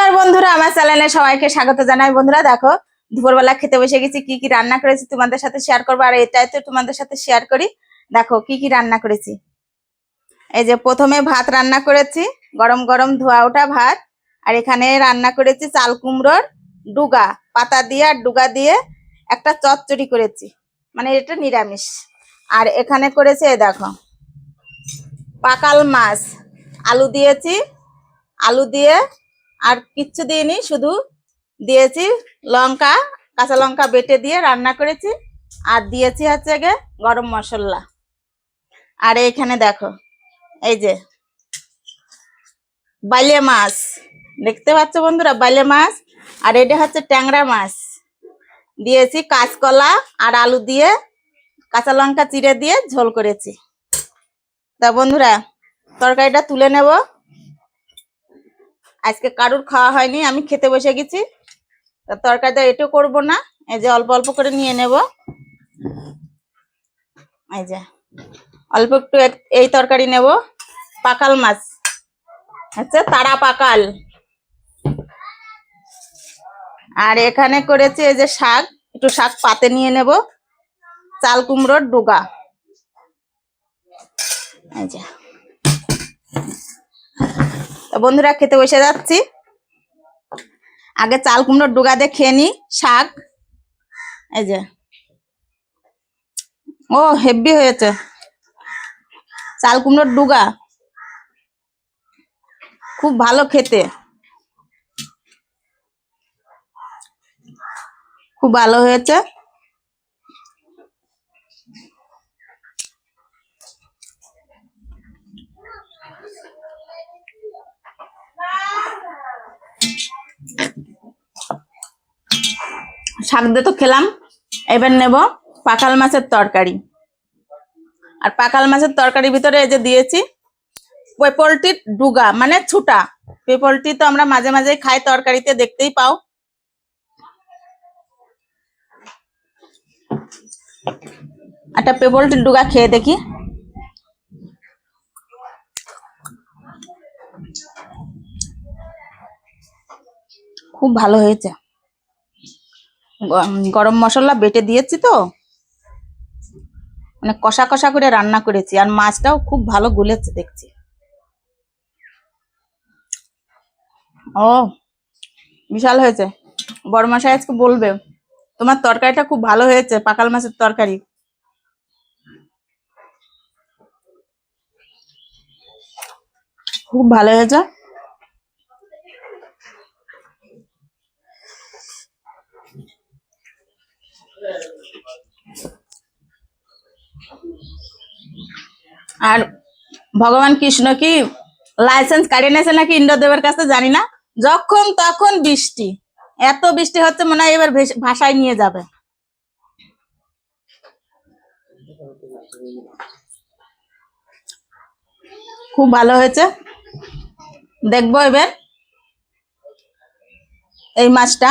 নমস্কার বন্ধুরা, আমার চ্যানেলে সবাইকে স্বাগত জানাই। বন্ধুরা, দেখো, দুপুরবেলা খেতে বসে গেছি, কি কি রান্না করেছি তোমাদের সাথে শেয়ার করব, আর এটাই তো তোমাদের সাথে শেয়ার করি। দেখো, কি কি রান্না করেছি। এই যে প্রথমে ভাত রান্না করেছি, গরম গরম ধোয়া ওঠা ভাত, আর এখানে রান্না করেছি চাল কুমড়োর ডুগা, পাতা দিয়ে আর ডুগা দিয়ে একটা চচ্চড়ি করেছি মানে এটা নিরামিষ। আর এখানে করেছে দেখো, পাকাল মাছ, আলু দিয়েছি, আলু দিয়ে আর কিচ্ছু দিইনি, শুধু দিয়েছি লঙ্কা, কাঁচা লঙ্কা বেটে দিয়ে রান্না করেছি, আর দিয়েছি হচ্ছে গে গরম মশলা। আর এইখানে দেখো, এই যে বাইলে মাছ, দেখতে পাচ্ছ বন্ধুরা বাইলে মাছ, আর এটা হচ্ছে ট্যাংরা মাছ। দিয়েছি কাঁচকলা আর আলু দিয়ে কাঁচা লঙ্কা চিড়ে দিয়ে ঝোল করেছি। তা বন্ধুরা, তরকারিটা তুলে নেব। আজকে কারুর খাওয়া হয়নি, আমি খেতে বসে গেছি। তরকারিটা এটু করব না, এই যে অল্প অল্প করে নিয়ে নেব। এই যে, অল্প একটু এক- এই তরকারি নেব, পাকাল মাছ। আচ্ছা তারা পাকাল। আর এখানে করেছি এই যে শাক, একটু শাক পাতে নিয়ে নেব। চাল কুমড়োর ডুগা। এই যে। তো বন্ধুরা, খেতে বসে যাচ্ছি। আগে চাল কুমড়োর ডুগা দিয়ে খেয়ে নি, শাক। এই যে। ও হেভি হয়েছে। চাল কুমড়োর ডুগা। খুব ভালো খেতে। খুব ভালো হয়েছে। শাক দিয়ে তো খেলাম। এবার নেব পাকাল মাছের তরকারি। আর পাকাল মাছের তরকারির ভিতরে এই যে দিয়েছি, পেপলটির ডুগা মানে ছুটা। পেপলটি তো আমরা মাঝে মাঝে খাই, তরকারিতে দেখতেই পাও। একটা পেপলটির ডুগা খেয়ে দেখি। খুব ভালো হয়েছে। গরম মশলা বেটে দিয়েছি তো। মানে কষা কষা করে রান্না করেছি, আর মাছটাও খুব ভালো গুলেছে দেখছি। ও, বিশাল হয়েছে। বড় মশাই আজকে বলবে, তোমার তরকারিটা খুব ভালো হয়েছে, পাকাল মাছের তরকারি। খুব ভালো হয়েছে। আর ভগবান কৃষ্ণ কি লাইসেন্স কাটিয়ে নিয়েছে নাকি ইন্দ্রদেবের কাছে জানি না। যখন তখন বৃষ্টি। এত বৃষ্টি হচ্ছে মনে হয় এবার ভাষায় নিয়ে যাবে। খুব ভালো হয়েছে। দেখব এবার এই মাছটা।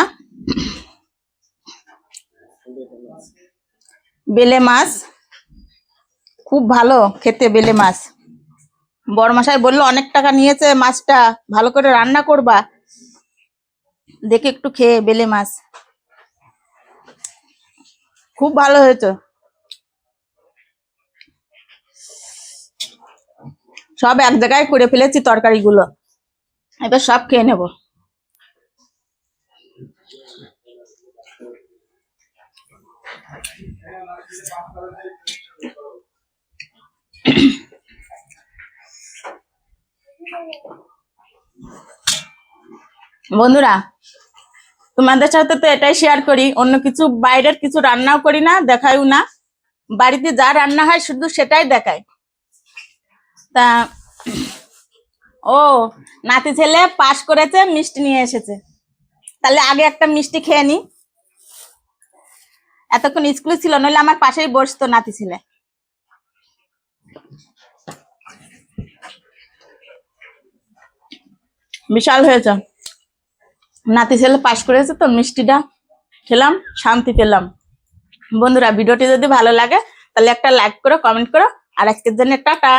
বেলে মাছ। খুব ভালো খেতে বেলে মাছ। বড়মশাই বলল, অনেক টাকা নিয়েছে মাছটা, ভালো করে রান্না করবা। দেখে একটু খেয়ে বেলে মাছ। খুব ভালো হয়েছে। সব এক জায়গায় করে ফেলেছি তরকারিগুলো। এবার সব খেয়ে নেব। বন্ধুরা, তোমাদের সাথে তো এটাই শেয়ার করি, অন্য কিছু বাইরের কিছু রান্নাও করি না, দেখাইও না। বাড়িতে যা রান্না হয় শুধু সেটাই দেখায় তা, ও, নাতি ছেলে পাশ করেছে, মিষ্টি নিয়ে এসেছে। তাহলে আগে একটা মিষ্টি খেয়ে নি। এতক্ষণ স্কুলে ছিল, নইলে আমার পাশেই বসতো নাতি ছেলে। বিশাল হয়েছে নাতি ছেলে পাশ করেছে তো, মিষ্টিটা খেলাম, শান্তি পেলাম। বন্ধুরা, ভিডিওটি যদি ভালো লাগে, তাহলে একটা লাইক করো কমেন্ট করো, আর আজকের জন্য টাটা।